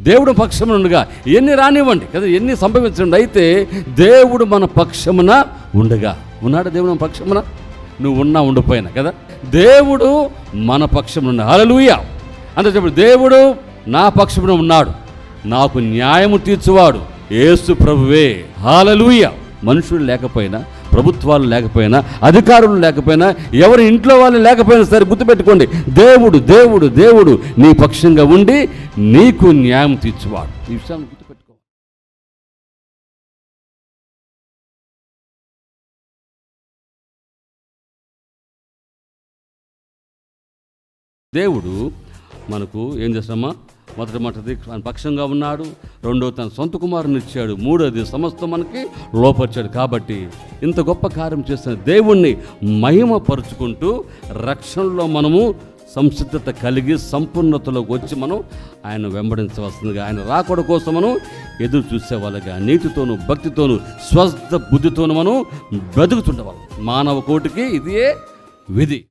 దేవుడు పక్షమునుండగా ఎన్ని రానివ్వండి కదా ఎన్ని సంభవించండి అయితే దేవుడు మన పక్షమున ఉండగా. ఉన్నాడు దేవుడు మన పక్షమున? నువ్వు ఉన్నా ఉండిపోయినా కదా. దేవుడు మన పక్షమున హల్లెలూయా. అంటే చెప్పు దేవుడు నా పక్షమున ఉన్నాడు. నాకు న్యాయము తీర్చువాడు ఏసు ప్రభువే. హాలలుయ మనుషులు లేకపోయినా ప్రభుత్వాలు లేకపోయినా అధికారులు లేకపోయినా ఎవరి ఇంట్లో వాళ్ళు లేకపోయినా సరే గుర్తుపెట్టుకోండి. దేవుడు దేవుడు దేవుడు నీ పక్షంగా ఉండి నీకు న్యాయం తీర్చువాడు. ఈ విషయాన్ని గుర్తుపెట్టుకో. దేవుడు మనకు ఏం చేస్తామా మొదటి మొదటిది ఆయన పక్షంగా ఉన్నాడు రెండో తన సొంత కుమారుని ఇచ్చాడు మూడోది సమస్తం మనకి లోపరిచాడు. కాబట్టి ఇంత గొప్ప కార్యం చేసిన దేవుణ్ణి మహిమపరుచుకుంటూ రక్షణలో మనము సంసిద్ధత కలిగి సంపూర్ణతలోకి వచ్చి మనం ఆయన వెంబడించవలసిందిగా ఆయన రాకడ కోసం మనం ఎదురు చూసేవాళ్ళగా నీతితోనూ భక్తితోనూ స్వస్థ బుద్ధితోనూ మనం బ్రతుకుతుండేవాళ్ళం. మానవ కోటికి ఇదే విధి.